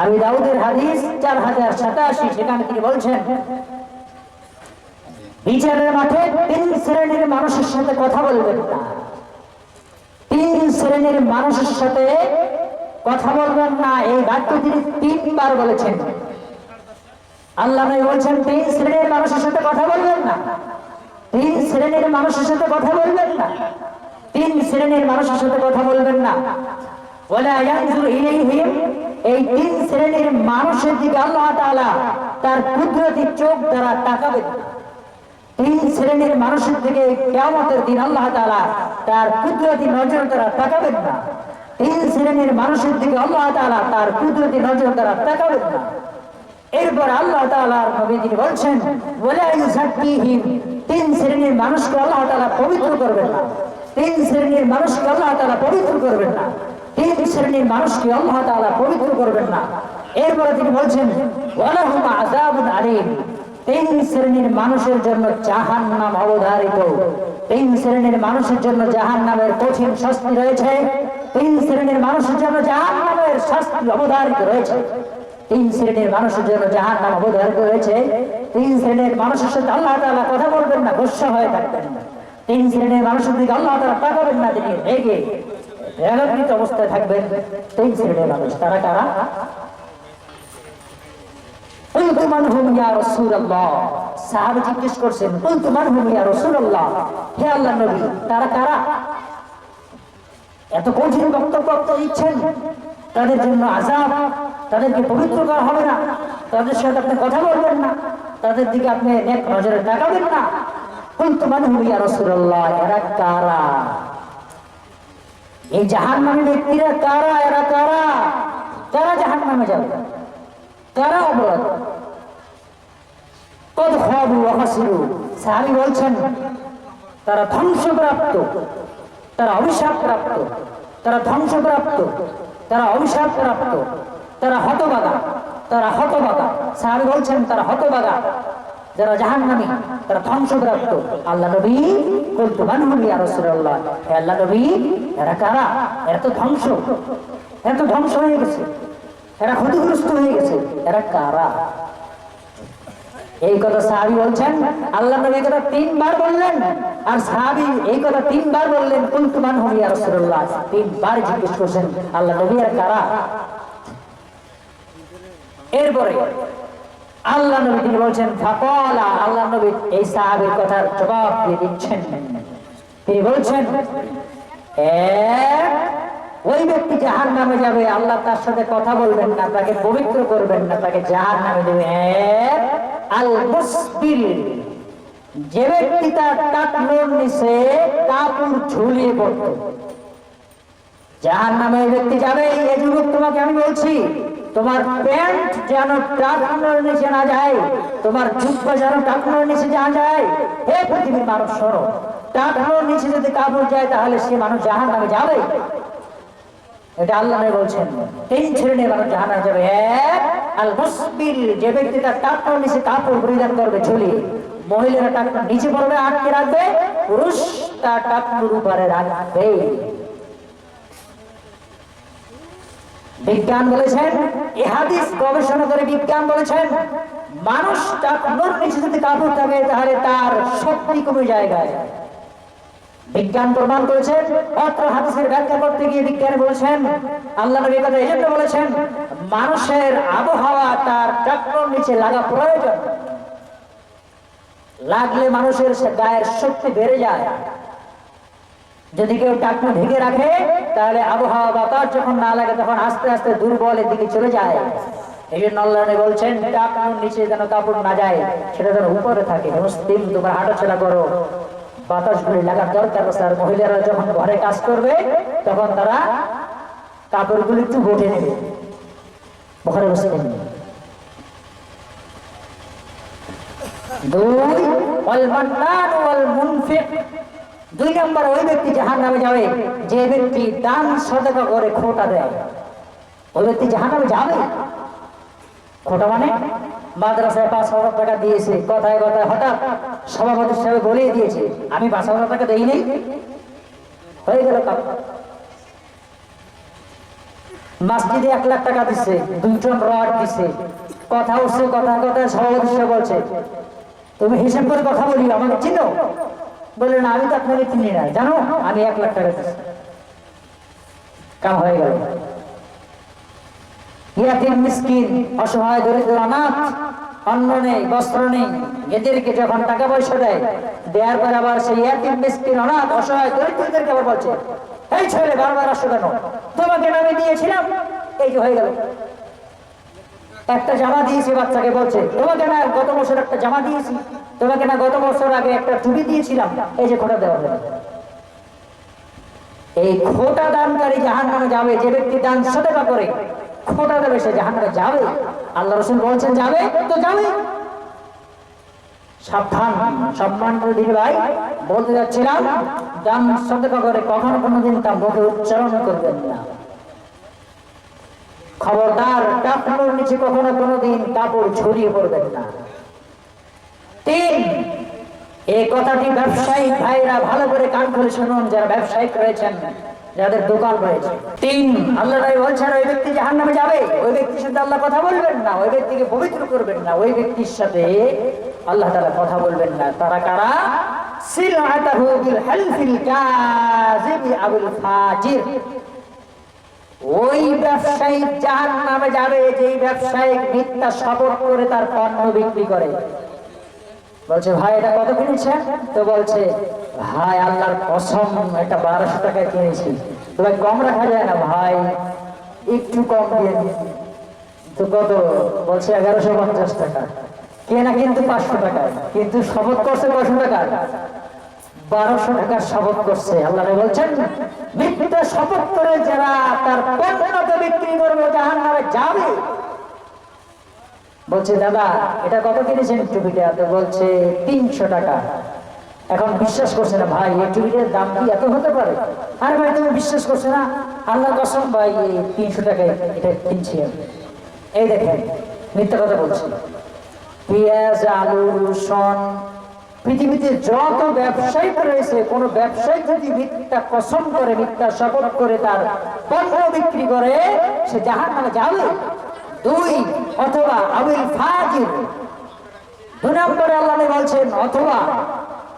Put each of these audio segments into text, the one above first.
আমি দাউদের হাদিস চার হাজার সাতাশি, সেখানে তিনি বলছেন, বিচারের মাঠে তিন শ্রেণির মানুষের সাথে কথা বলবেন না। তিন শ্রেণির মানুষের সাথে কথা বলবেন না, এই বাক্য তিনি তিনবার বলেছেন। আল্লাহ বলছেন, তিন শ্রেণির মানুষের সাথে কথা বলবেন না। তিন শ্রেণির মানুষের সাথে কথা বলবেন না। তিন শ্রেণির মানুষের সাথে কথা বলবেন না। ইলাইহিম এই তিন শ্রেণির মানুষের দিকে আল্লাহ তার কুদরতি চোখ দ্বারা তাকাবেন। না তিন শ্রেণির মানুষের দিকে কিয়ামতের দিন আল্লাহ তাআলা তার কুদরতি নজর দ্বারা তাকাবেন না। তিন শ্রেণির মানুষের দিকে আল্লাহ তাআলা তার কুদরতি নজর দ্বারা তাকাবেন না। এরপর আল্লাহ তাআলার নবী তিনি বলছেন বলে তিন শ্রেণির মানুষকে আল্লাহ তাআলা পবিত্র করবেন না। তিন শ্রেণির মানুষকে আল্লাহ তাআলা পবিত্র করবেন না। তিন শ্রেণির মানুষকে আল্লাহ তাআলা পবিত্র করবেন না। এরপরে তিনি বলছেন, ওয়ালাহুম তিন শ্রেণির মানুষের জন্য জাহান্নাম অবধারিত। তিন শ্রেণির মানুষের জন্য জাহান্নামের কঠিন শাস্তি রয়েছে। তিন শ্রেণির মানুষের জন্য জাহান্নামের শাস্তি অবধারিত রয়েছে। তিন শ্রেণির মানুষের জন্য জাহান নাম অবধারিত রয়েছে। তিন শ্রেণির মানুষের সাথে আল্লাহ তাআলা কথা বলবেন না গোস্বা হয়ে থাকবেন তিন শ্রেণির মানুষের দিকে আল্লাহ তাআলা তাকাবেন না, তিনি রেগে। রেগান্বিত অবস্থায় থাকবে সেই শ্রেণির মানুষ। তারা কারা? তাদের জন্য আজাদ তাদেরকে পবিত্র করা হবে না। তাদের সাথে আপনি কথা বলবেন না। তাদের দিকে আপনি এক নজরে তাকাবেন না। কিন্তু মানুষ রসুল্লাহ এরা কারা? এই জাহান নামে ব্যক্তিরা কারা? এরা কারা? কারা জাহান নামে যাবে? কারা অপরাধ? কত খাবু অহাসিরু সাহাবি বলছেন, তারা ধ্বংসপ্রাপ্ত। তারা অভিশাপ প্রাপ্ত তারা ধ্বংসপ্রাপ্ত। তারা অভিশাপ প্রাপ্ত তারা হতবাগা। তারা হতবাগা। সাহাবি বলছেন, তারা হতবাগা। যারা জাহান্নামী, তারা ধ্বংসপ্রাপ্ত। আল্লাহ নবী বলতো মানহবি আর রসুল্লাহ হে আল্লাহ নবী, এরা কারা? এরা তো ধ্বংস। এরা তো ধ্বংস হয়ে গেছে। এরা ক্ষতিগ্রস্ত হয়ে গেছে। এরা কারা? এই কথা সাহাবি বলছেন, আল্লাহ নবী কথা তিনবার বললেন, আর সাহাবি এই কথা তিনবার বললেন কুলতু মান হুম ইয়া রাসূলুল্লাহ। তিনবার জিজ্ঞেস করছেন, আল্লাহ নবী আর কারা? এরপরে আল্লাহ নবী তিনি বলছেন, ফাকালা আল্লাহ নবী এই সাহাবীর কথার জবাব দিয়ে দিচ্ছেন। তিনি বলছেন, এক, ওই ব্যক্তি জাহান নামে যাবে, আল্লাহ তার সাথে কথা বলবেন না, তাকে পবিত্র করবেন না, তাকে জাহান নামে দেবে। এক, আল মুসবিল যে ব্যক্তি তার টাকনোর নিচে কাপড় ঝুলিয়ে পড়ত। জাহান নামে ওই ব্যক্তি যাবে, এই যুবক তোমাকে আমি বলছি তোমার প্যান্ট যেন টাকনোর নিচে না যায়, তোমার জুব্বা যেন টাকনোর নিচে না যায়। হে পৃথিবীর মানুষ সরো টাকনোর নিচে যদি কাপড় যায়, তাহলে সে মানুষ জাহান নামে যাবে। এটা আল্লাহ বলছেন। তিন শ্রেণির মানুষ জাহান্নামে যাবে। এক, আল যে ব্যক্তি তার নিচে কাপড় পরিধান করবে ঝুলি মহিলারা টাকনোর নিচে পড়বে, আটকে রাখবে, পুরুষ তার টাকনোর উপরে রাখবে। বিজ্ঞান বলেছেন এ হাদিস গবেষণা করে বিজ্ঞান বলেছেন, মানুষ নিচে যদি কাপড় থাকে, তাহলে তার শক্তি কমে জায়গায়। বিজ্ঞান প্রমাণ করেছেন অত্র হাদিসের ব্যাখ্যা করতে গিয়ে বিজ্ঞান বলেছেন, আল্লাহ নবী কথা এই জন্য বলেছেন, মানুষের আবহাওয়া তার টাকনোর নিচে লাগা প্রয়োজন। লাগলে মানুষের গায়ের শক্তি বেড়ে যায়। যদি কেউ টাকনো ঢেকে রাখে, তাহলে আবহাওয়া বাতাস যখন না লাগে, তখন আস্তে আস্তে দুর্বলের দিকে চলে যায়। এই বলছেন নিচে যেন না যায়, সেটা যেন উপরে থাকে। হাঁটাচলা করো। লাগার মহিলারা যখন ঘরে কাজ করবে, তখন তারা কাপড়গুলি একটু নেবে। ঘরে বসে মুনফিক। দুই নম্বর ওই ব্যক্তি জাহান নামে যাবে, যে ব্যক্তি দান সদকা করে খোটা দেয়। ওই ব্যক্তি জাহান নামে যাবে? খোটা মানে? মাদ্রাসায় পাঁচ হাজার টাকা দিয়েছে, কথায় কথায় হঠাৎ সভাপতি সাহেব বলেই দিয়েছে, আমি পাঁচ হাজার টাকা দেই নেই হয়ে গেল মাসজিদে এক লাখ টাকা দিছে, দুইজন রড দিছে। কথা উঠছে, কথা কথা সভাপতি বলছে, তুমি হিসাব করে কথা বলি আমাকে চিনো? বলে, না, আমি তো আপনাকে চিনি না। জানো, আমি এক লাখ টাকা কাম হয়ে গেল। ইয়াতিম, মিসকিন, অসহায়, দরিদ্র, অনাথ, অন্ন নেই, বস্ত্র নেই এদেরকে যখন টাকা পয়সা দেয়। দেওয়ার পর আবার সেই ইয়াতিম, মিসকিন, অনাথ, অসহায়, দরিদ্রদেরকে আবার বলছে, এই ছেলে, বারবার আসো কেন? তোমাকে নামে দিয়েছিলাম, এই হয়ে গেল। একটা জামা দিয়েছি বাচ্চাকে, বলছে, তোমাকে না, গত বছর একটা জামা দিয়েছি। তোমাকে না গত বছর আগে একটা টুপি দিয়েছিলাম, এই যে খোটা দেওয়া হলো। এই খোটা দানকারী জাহান নামে যাবে, যে ব্যক্তি দান সদেবা করে, খোটা দেবে, সে জাহান নামে যাবে। আল্লাহ রসুল বলছেন, যাবে? তো যাবে। সাবধান, সম্মান দিদি ভাই। বলতে যাচ্ছিলাম, দান সদেবা করে কখনো কোনোদিন তা মুখে উচ্চারণ করবেন না। খবরদার টাকনোর নিচে কখনো কোনোদিন কাপড় ছড়িয়ে পড়বেন না। তিন। এই কথাটি ভাইরা ভালো করে কান করে শুনুন, যারা ব্যবসায়িক রয়েছেন, যাদের দোকান রয়েছে। তিন, আল্লাহ বলছেন, ওই ব্যক্তি জাহান নামে যাবে, ওই ব্যক্তির সাথে আল্লাহ কথা বলবেন না, ওই ব্যক্তিকে পবিত্র করবেন না, ওই ব্যক্তির সাথে আল্লাহ তারা কথা বলবেন না। তারা কারা? ওই ব্যবসায়িক জাহান নামে যাবে, যেই ব্যবসায়িক মিথ্যা করে তার পণ্য বিক্রি করে। বলছে, ভাই, এটা কত কিনেছেন তো বলছে, ভাই আল্লাহর কসম এটা বারোশো টাকায় কিনেছি। তো ভাই কম রাখা যায় না, ভাই, একটু কম দিয়ে তো কত? বলছে, এগারোশো পঞ্চাশ টাকা। কেনা কিন্তু পাঁচশো টাকা কিন্তু শপথ করছে কয়শো টাকা বারোশো টাকার শপথ করছে। আল্লাহ বলছেন, মিথ্যা শপথ করে যারা তার বিক্রি করবে জাহান নামে যাবে। বলছে, দাদা, এটা কত কিনেছেন টুপিটা তো বলছে, তিনশো টাকা। এখন বিশ্বাস করছে না, ভাই, এই টুপিটার দাম কি এত হতে পারে? আরে ভাই, তুমি বিশ্বাস করছে না? আল্লাহ কসম, ভাই, এই তিনশো টাকায় এটা কিনছি। এই দেখেন, মিথ্যা কথা বলছি। পেঁয়াজ, আলু, রসুন, পৃথিবীতে যত ব্যবসায়ী রয়েছে, কোন ব্যবসায়ী যদি মিথ্যা কসম করে, মিথ্যা শপথ করে, তার পণ্য বিক্রি করে, সে নামে যাবে। দুই, অথবা আবিল ফাজির দু নম্বরে আল্লাহ বলছেন, অথবা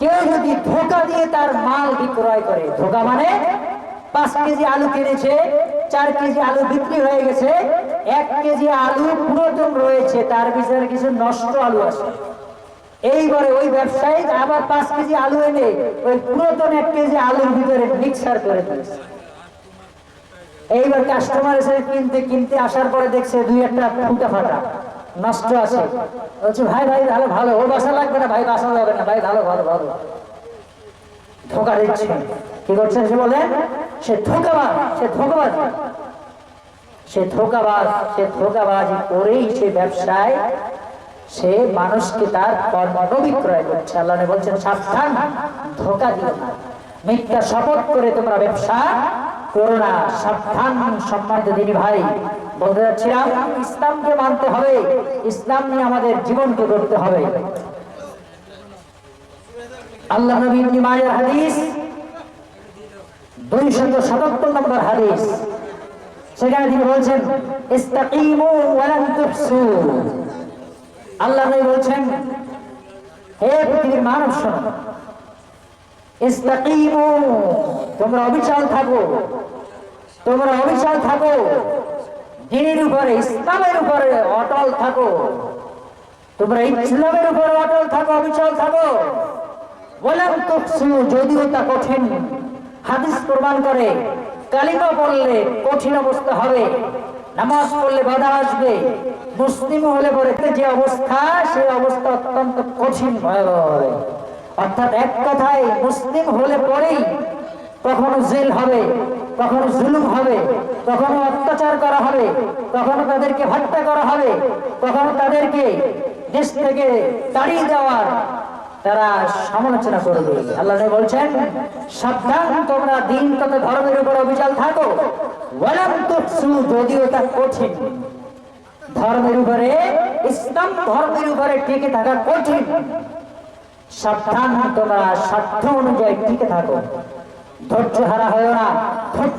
কেউ যদি ধোকা দিয়ে তার মাল বিক্রয় করে, ধোকা মানে পাঁচ কেজি আলু কিনেছে, চার কেজি আলু বিক্রি হয়ে গেছে, এক কেজি আলু পুরাতন রয়েছে, তার ভিতরে কিছু নষ্ট আলু আছে। এইবারে ওই ব্যবসায়ী আবার পাঁচ কেজি আলু এনে ওই পুরাতন এক কেজি আলুর ভিতরে মিক্সার করে দিয়েছে। এইবার কাস্টমার এসে কিনতে কিনতে আসার পরে দেখছে দুই একটা ফুটা ফাটা নষ্ট আছে। বলছে, ভাই ভাই ভালো ভালো ও বাসা লাগবে না? ভাই বাসা যাবে না। ভাই, ভালো ভালো ভালো। ধোকা দিচ্ছে। কি করছে সে বলে? সে ধোকাবাজ সে ধোকাবাজ। সে ধোকাবাজ, সে ধোকাবাজি করেই সে ব্যবসায় সে মানুষকে তার কর্ম বিক্রয় করছে। আল্লাহ বলছেন, সাবধান, ধোকা দিও না। মিথ্যা শপথ করে তোমরা ব্যবসা করো না। সাবধান, সম্মানিত দিনী ভাই বলতে যাচ্ছিলাম ইসলামকে মানতে হবে। ইসলাম নিয়ে আমাদের জীবনকে করতে হবে। আল্লাহ নবী ইবনে হাদিস, দুইশত সাতাত্তর নম্বর হাদিস। সেখানে তিনি বলছেন আল্লাহ নবী বলছেন, হে পৃথিবীর মানব শোনো তোমরা অবিচল থাকো, তোমরা অবিচল থাকো। দিনের উপরে, ইসলামের উপরে অটল থাকো। তোমরা ইসলামের উপরে অটল থাকো, অবিচল থাকো। বলেন তুকসু যদিও তা কঠিন। হাদিস প্রমাণ করে, কালিমা পড়লে কঠিন অবস্থা হবে। নামাজ পড়লে বাধা আসবে। মুসলিম হলে পরে যে অবস্থা সেই অবস্থা অত্যন্ত কঠিন, ভয়াবহ অর্থাৎ এক কথায়, মুসলিম হলে পরেই কখনো জেল হবে। কখনো জুলুম হবে কখনো অত্যাচার করা হবে কখনো তাদেরকে হত্যা করা হবে কখনো তাদেরকে দেশ থেকে তাড়িয়ে দেওয়ার তারা সমালোচনা করবে। আল্লাহ বলছেন, সাবধান তোমরা দিন তত ধর্মের উপর অবিচাল থাকো যদিও তা কঠিন। ধর্মের উপরে, ইসলাম ধর্মের উপরে টিকে থাকা কঠিন। সাবধান তোমরা স্বার্থ অনুযায়ী টিকে থাকো। ধৈর্য হারা হয় না।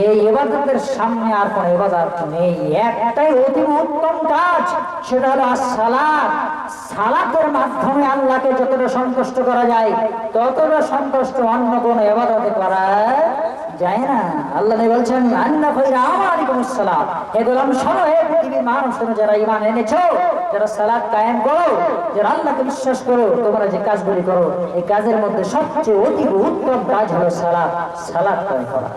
এই এবাদতের সামনে আর কোন এবাদত নেই। একটাই অতি উত্তম কাজ, সেটা হলো সালাত। সালাতের মাধ্যমে আল্লাহকে যতটা সন্তুষ্ট করা যায়, ততটা সন্তুষ্ট অন্য কোন এবাদতে করা যায় না। আল্লাহ বলছেন, আন্না কইরা আমালিকুম আসসালাম। হে গোলাম, শোনো, হে পৃথিবীর মানুষ শোনো যারা ঈমান এনেছো, যারা সালাত কায়েম করো, যারা আল্লাহকে বিশ্বাস করো, তোমরা যে কাজগুলি করো, এই কাজের মধ্যে সবচেয়ে অতি উত্তম কাজ হলো সালাত। সালাত কায়েম করা।